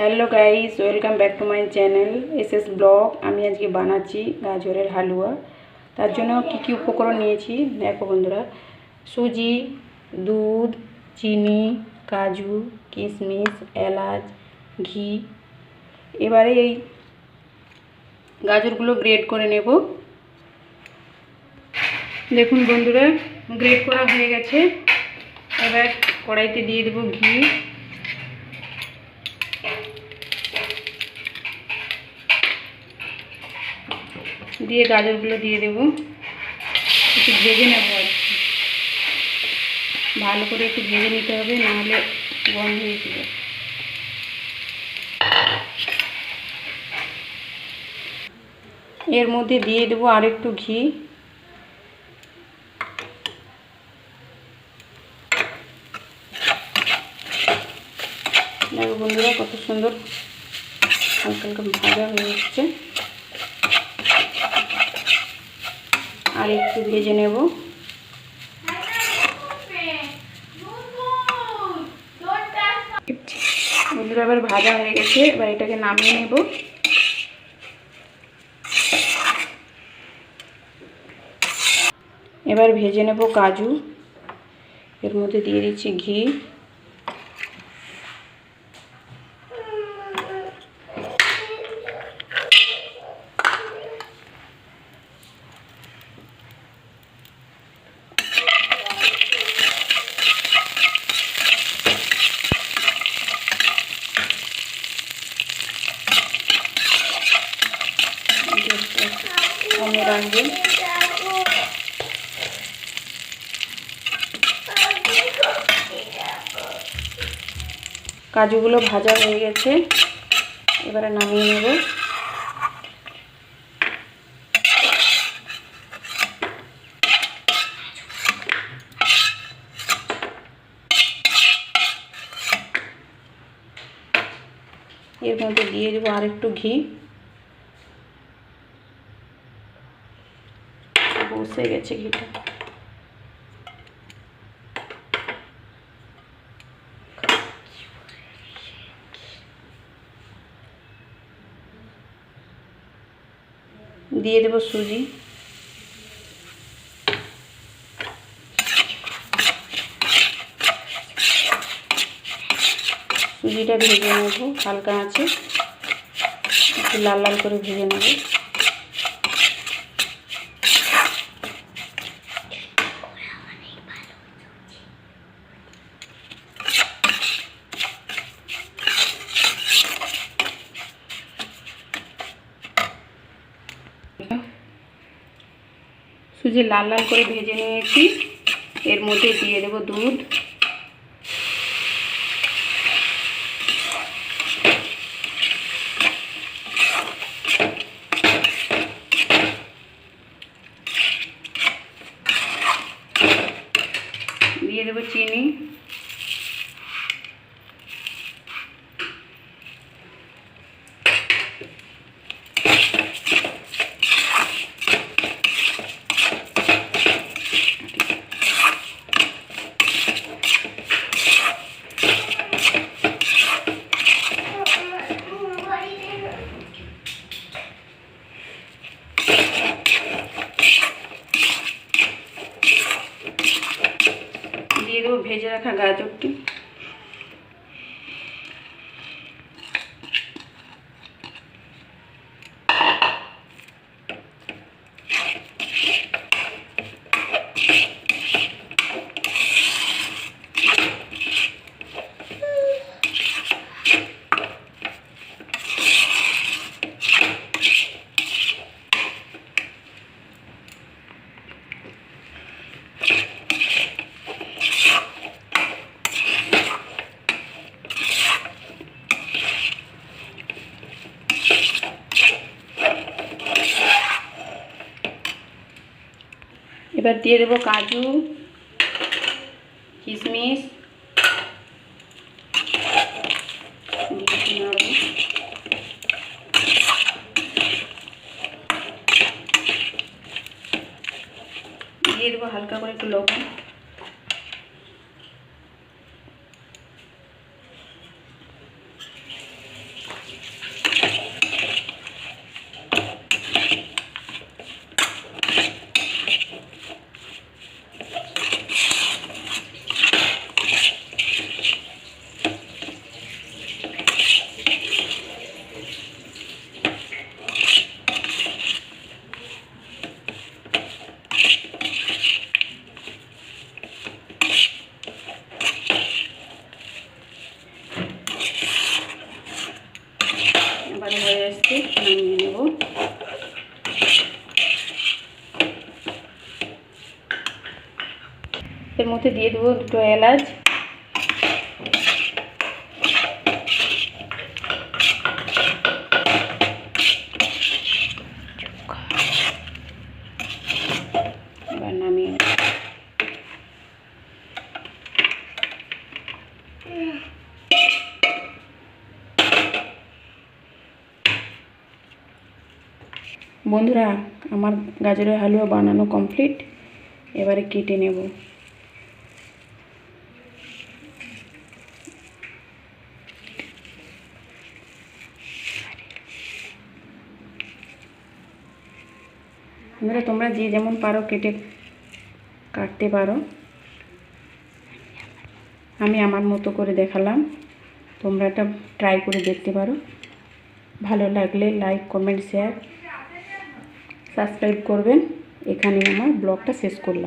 Hello guys welcome back to my channel S S blog আমি আজকে বানাচ্ছি গাজরের হালুয়া। তার জন্য কী কী উপকরণ নিয়েছি? দেখো বন্ধুরা, সুজি, দুধ, চিনি, কাজু, কিশমিশ, এলাচ, ঘি। এবারে এই গাজরগুলো গ্রেড করে নেব। দেখুন বন্ধুরা গ্রেড করা হয়ে গেছে। এবার কড়াইতে দিয়ে দেবো ঘি। দিয়ে গাজরগুলো দিয়ে দেবো। একটু ভেজে নেব আর কি। ভালো করে একটু ভেজে নিতে হবে, নাহলে গন্ধ হয়ে যাবে। এর মধ্যে দিয়ে দেবো আর একটু ঘি বন্ধুরা, কত সুন্দর হালকা হালকা ভাজা হয়ে এসছে। আর একটু ভেজে নেব। বন্ধুরা এবার ভাজা হয়ে গেছে, এবার এটাকে নামিয়ে নেব। এবার ভেজে নেব কাজু। এর মধ্যে দিয়ে দিচ্ছি ঘি। কাজুগুলো ভাজা হয়ে গেছে। এবারে নামিয়ে নেব। এর মধ্যে দিয়ে দেবো আর একটু ঘি। বসে গেছে ঘিটা। দিয়ে দেবো সুজি। সুজিটা ভেজে নেব হালকা আছে একটু লাল লাল করে ভেজে নেব। সুজি লাল লাল করে ভেজে নিয়েছি। এর মধ্যে দিয়ে দেবো দুধ। দিয়ে দেবো চিনি। ठीक এবার দিয়ে দেবো কাজু কিশমিশ দিয়ে দেবো হালকা করে একটু লবণ ভাজা হয়ে এসছে নামিয়ে নেব এর মধ্যে দিয়ে দেবো দুটো এলাচ। বন্ধুরা, আমার গাজরের হালুয়া বানানো কমপ্লিট এবারে কেটে নেব। বন্ধুরা তোমরা যে যেমন পারো কেটে কাটতে পারো। আমি আমার মতো করে দেখালাম। তোমরা এটা ট্রাই করে দেখতে পারো। ভালো লাগলে লাইক কমেন্ট শেয়ার সাবস্ক্রাইব করবেন। এখানে আমার ব্লগটা শেষ করলাম।